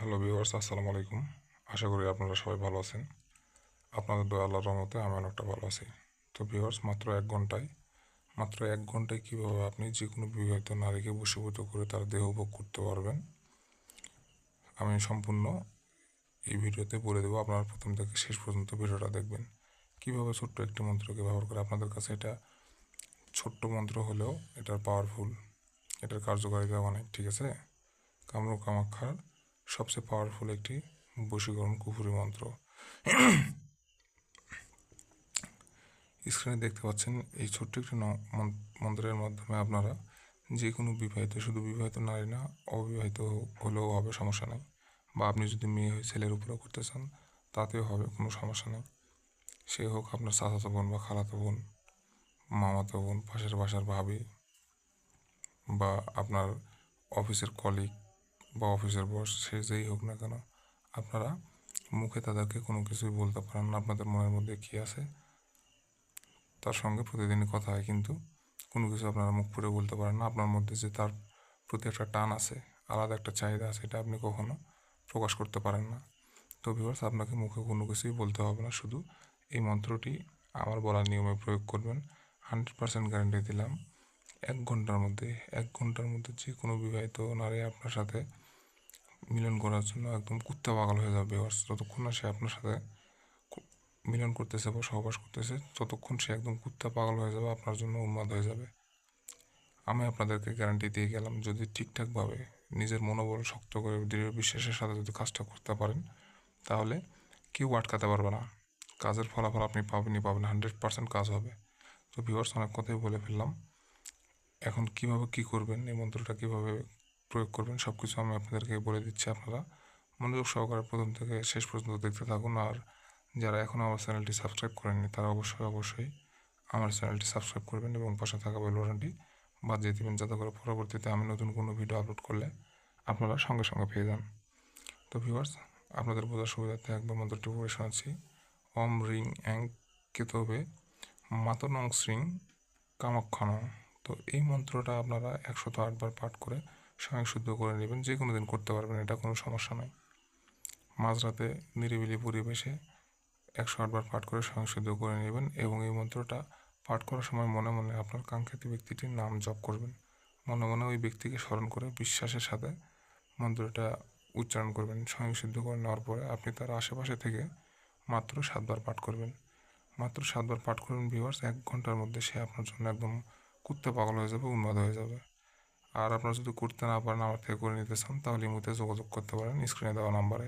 Hello viewers, আসসালামু আলাইকুম। আশা করি আপনারা সবাই ভালো আছেন। আপনাদের দয়া আল্লাহর রহমতে আমি অনেকটা ভালো আছি। তো ভিউয়ার্স, মাত্র এক ঘন্টায়, মাত্র এক ঘন্টায় কীভাবে আপনি যে কোনো বিবাহিত নারীকে বশীভূত করে তার দেহ উপভোগ করতে পারবেন, আমি সম্পূর্ণ এই ভিডিওতে বলে দেবো। আপনারা প্রথম থেকে শেষ পর্যন্ত ভিডিওটা দেখবেন। কীভাবে ছোট্ট একটি মন্ত্রকে ব্যবহার করে, আপনাদের কাছে এটা ছোট্ট মন্ত্র হলেও এটার পাওয়ারফুল এটার কার্যকারিতা অনেক ঠিক আছে? কামরু কামাক্ষার সবচেয়ে পাওয়ারফুল একটি বশীকরণ কুফুরি মন্ত্র। স্ক্রিনে দেখতে পাচ্ছেন, এই ছোট্ট একটি মন্ত্রের মাধ্যমে আপনারা যে কোনো বিবাহিত, শুধু বিবাহিত নারী না, অবিবাহিত হলেও হবে, সমস্যা নেই। বা আপনি যদি মেয়ে হয়ে ছেলের উপরেও করতে চান, তাতেও হবে, কোনো সমস্যা নেই। সে হোক আপনার চাচাতো বোন বা খালাতো বোন, মামাতো বোন, পাশের বাসার ভাবি বা আপনার অফিসের কলিগ বা অফিসের বস, সে যেই হোক না কেন, আপনারা মুখে তাদেরকে কোনো কিছুই বলতে পারেন না। আপনাদের মনের মধ্যে কী আছে, তার সঙ্গে প্রতিদিনই কথা হয়। কিন্তু কোনো কিছু আপনারা মুখ ফুটে বলতে পারেন না। আপনার মধ্যে যে তার প্রতি একটা টান আছে, আলাদা একটা চাহিদা আছে, এটা আপনি কখনো প্রকাশ করতে পারেন না। তো ভিউয়ার্স আপনাকে মুখে কোনো কিছুই বলতে হবে না। শুধু এই মন্ত্রটি আমার বলার নিয়মে প্রয়োগ করবেন। হান্ড্রেড পার্সেন্ট গ্যারেন্টি দিলাম। এক ঘণ্টার মধ্যে, এক ঘণ্টার মধ্যে যে কোনো বিবাহিত নারী আপনার সাথে মিলন করার জন্য একদম কুত্তা পাগল হয়ে যাবে। যতক্ষণ না সে আপনার সাথে মিলন করতেছে বা সহবাস করতেছে, ততক্ষণ সে একদম কুত্তা পাগল হয়ে যাবে, আপনার জন্য উন্মাদ হয়ে যাবে। আমি আপনাদেরকে গ্যারান্টি দিয়ে গেলাম, যদি ঠিকঠাকভাবে নিজের মনোবল শক্ত করে, দৃঢ় বিশ্বাসের সাথে যদি কাজটা করতে পারেন, তাহলে কেউ আটকাতে পারবে না। কাজের ফলাফল আপনি পাবেনই পাবেন হান্ড্রেড পার্সেন্ট কাজ হবে। তো ভিউয়ার্স অনেক কথাই বলে ফেললাম। এখন কীভাবে কি করবেন, এই মন্ত্রটা কীভাবে প্রয়োগ করবেন সব কিছু আমি আপনাদেরকে বলে দিচ্ছি আপনারা। মনোযোগ সহকারে প্রথম থেকে শেষ পর্যন্ত দেখতে থাকুন। আর যারা এখনও আমার চ্যানেলটি সাবস্ক্রাইব করেননি, তারা অবশ্যই অবশ্যই আমার চ্যানেলটি সাবস্ক্রাইব করবেন এবং পাশে থাকা বেল বাটনটি বাজিয়ে দেবেন, যাতে করে পরবর্তীতে আমি নতুন কোনো ভিডিও আপলোড করলে আপনারা সঙ্গে সঙ্গে পেয়ে যান। তো ভিউয়ার্স, আপনাদের বোঝার সুবিধার্থে একবার মন্ত্রটি পড়ে শোনাচ্ছি। ওম রিং অ্যাং কেতবে মাতনং শ্রিং কামাক্ষণ তো এই মন্ত্রটা আপনারা একশত আটবার পাঠ করে স্বয়ং শুদ্ধ করে নেবেন, যে কোনো দিন করতে পারবেন, এটা কোনো সমস্যা নয় মাঝরাতে নিরিবিলি পরিবেশে একশো আটবার পাঠ করে স্বয়ং শুদ্ধ করে নেবেন এবং এই মন্ত্রটা পাঠ করার সময় মনে মনে আপনার কাঙ্ক্ষিত ব্যক্তিটির নাম জপ করবেন। মনে মনে ওই ব্যক্তিকে স্মরণ করে বিশ্বাসের সাথে মন্ত্রটা উচ্চারণ করবেন। স্বয়ং সিদ্ধ করে নেওয়ার পরে আপনি তার আশেপাশে থেকে মাত্র সাতবার পাঠ করবেন। মাত্র সাতবার পাঠ করবেন ভিউয়ার্স এক ঘণ্টার মধ্যে সে আপনার জন্য একদম কুত্তে পাগল হয়ে যাবে, উন্মাদ হয়ে যাবে। আর আপনারা যদি করতে না পারেন, আমার থেকে করে নিতে চান, তাহলে ইমুতে যোগাযোগ করতে পারেন স্ক্রিনে দেওয়া নাম্বারে।